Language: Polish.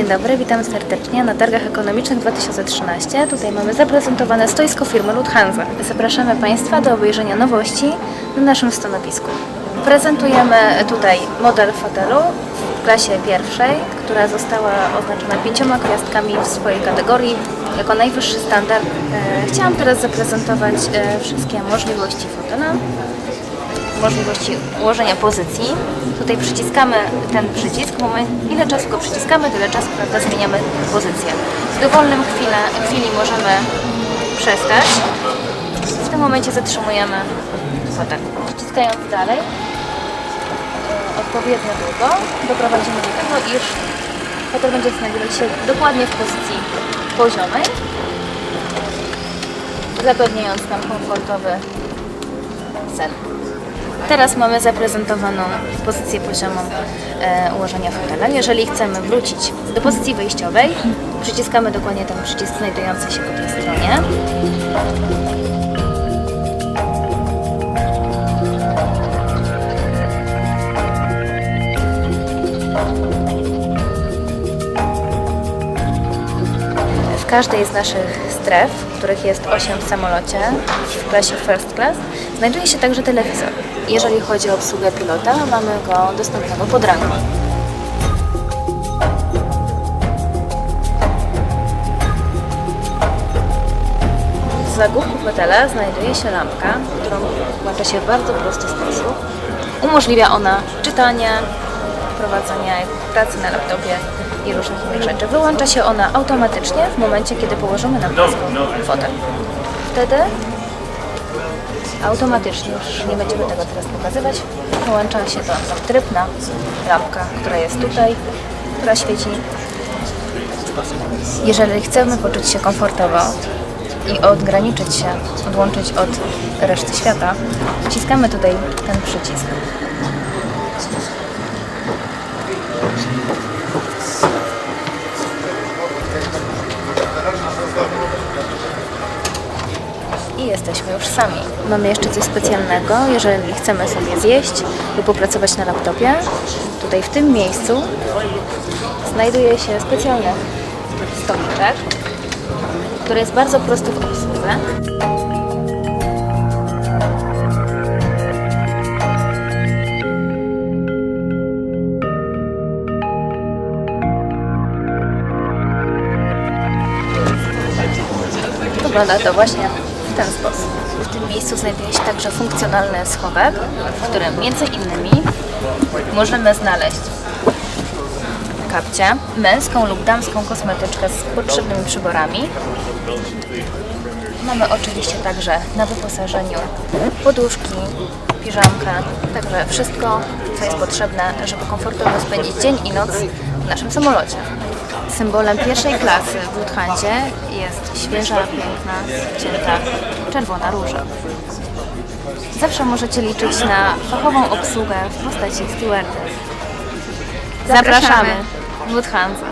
Dzień dobry, witam serdecznie na Targach Ekonomicznych 2013. Tutaj mamy zaprezentowane stoisko firmy Lufthansa. Zapraszamy Państwa do obejrzenia nowości na naszym stanowisku. Prezentujemy tutaj model fotelu w klasie pierwszej, która została oznaczona pięcioma gwiazdkami w swojej kategorii jako najwyższy standard. E, Chciałam teraz zaprezentować e, wszystkie możliwości fotela możliwości ułożenia pozycji. Tutaj przyciskamy ten przycisk. Ile czasu go przyciskamy, tyle czasu prawda, zmieniamy pozycję. W dowolnym chwilę, chwili możemy przestać. W tym momencie zatrzymujemy fotel. Przyciskając dalej odpowiednio długo doprowadzimy do tego, iż fotel będzie znajdować się dokładnie w pozycji poziomej, zapewniając nam komfortowy sen. Teraz mamy zaprezentowaną pozycję poziomą e, ułożenia fotela. Jeżeli chcemy wrócić do pozycji wyjściowej, przyciskamy dokładnie ten przycisk znajdujący się po tej stronie. Każdej z naszych stref, których jest 8 w samolocie, w klasie First Class, znajduje się także telewizor. Jeżeli chodzi o obsługę pilota, mamy go dostępnego pod ramię. W zagłówku fotela znajduje się lampka, którą włącza się w bardzo prosty sposób. Umożliwia ona czytanie, prowadzenia pracy na laptopie i różnych innych rzeczy. Wyłącza się ona automatycznie w momencie, kiedy położymy na płasko fotel. Wtedy automatycznie, już nie będziemy tego teraz pokazywać, wyłącza się to tam trybna lampka, która jest tutaj, która świeci. Jeżeli chcemy poczuć się komfortowo i odgraniczyć się, odłączyć od reszty świata, wciskamy tutaj ten przycisk. I jesteśmy już sami. Mamy jeszcze coś specjalnego, jeżeli chcemy sobie zjeść lub popracować na laptopie. Tutaj w tym miejscu znajduje się specjalny stoliczek, który jest bardzo prosty w obsłudze. Wygląda to właśnie ten sposób. W tym miejscu znajduje się także funkcjonalny schowek, w którym między innymi możemy znaleźć kapcie, męską lub damską kosmetyczkę z potrzebnymi przyborami. Mamy oczywiście także na wyposażeniu poduszki, piżamkę, także wszystko, co jest potrzebne, żeby komfortowo spędzić dzień i noc w naszym samolocie. Symbolem pierwszej klasy w Lufthansie jest świeża, piękna, cięta czerwona róża. Zawsze możecie liczyć na fachową obsługę w postaci stewardess. Zapraszamy! Lufthansa.